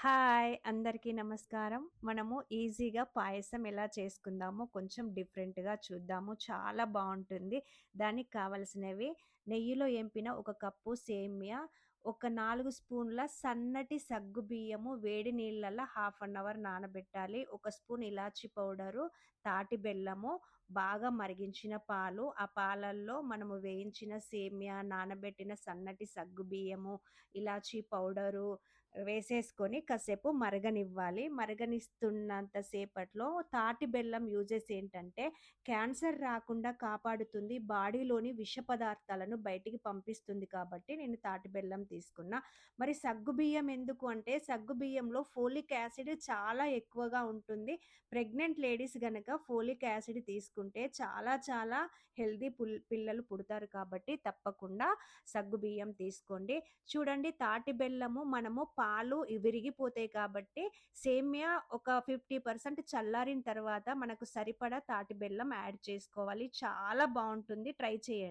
Hi! అందరికీ నమస్కారం. మనము ఈజీగా పాయసం ఎలా చేసుకుందామో కొంచెం డిఫరెంట్‌గా చూద్దాము. చాలా బాగుంటుంది దానికి కావలసినవి నెయ్యిలో ఎంపిన ఒక కప్పు సేమియా, ఒక నాలుగు స్పూన్ల సన్నటి సగ్గు బియ్యము వేడి నీళ్ళలో హాఫ్ అన్ అవర్ నానబెట్టాలి. ఒక స్పూన్ ఇలాచి పౌడరు, తాటి బెల్లము, బాగా మరిగించిన పాలు, ఆ పాలల్లో మనము వేయించిన సేమియా, నానబెట్టిన సన్నటి సగ్గు బియ్యము ఇలాచి పౌడరు వేసేసుకొని కాసేపు మరగనివ్వాలి. మరగనిస్తున్నంత సేపట్లో తాటి బెల్లం యూజెస్ ఏంటంటే క్యాన్సర్ రాకుండా కాపాడుతుంది. బాడీలోని విష పదార్థాలను బయటికి పంపిస్తుంది కాబట్టి నేను తాటి బెల్లం తీసుకున్నా. మరి సగ్గుబియ్యం ఎందుకు అంటే సగ్గుబియ్యంలో ఫోలిక్ యాసిడ్ చాలా ఎక్కువగా ఉంటుంది. ప్రెగ్నెంట్ లేడీస్ గనక ఫోలిక్ యాసిడ్ తీసుకుంటే చాలా చాలా హెల్దీ పుల్ పిల్లలు పుడతారు కాబట్టి తప్పకుండా సగ్గుబియ్యం తీసుకోండి. చూడండి తాటి బెల్లము మనము పాలు విరిగిపోతాయి కాబట్టి సేమియా ఒక 50% చల్లారిన తర్వాత మనకు సరిపడా తాటి బెల్లం యాడ్ చేసుకోవాలి. చాలా బాగుంటుంది ట్రై చేయండి.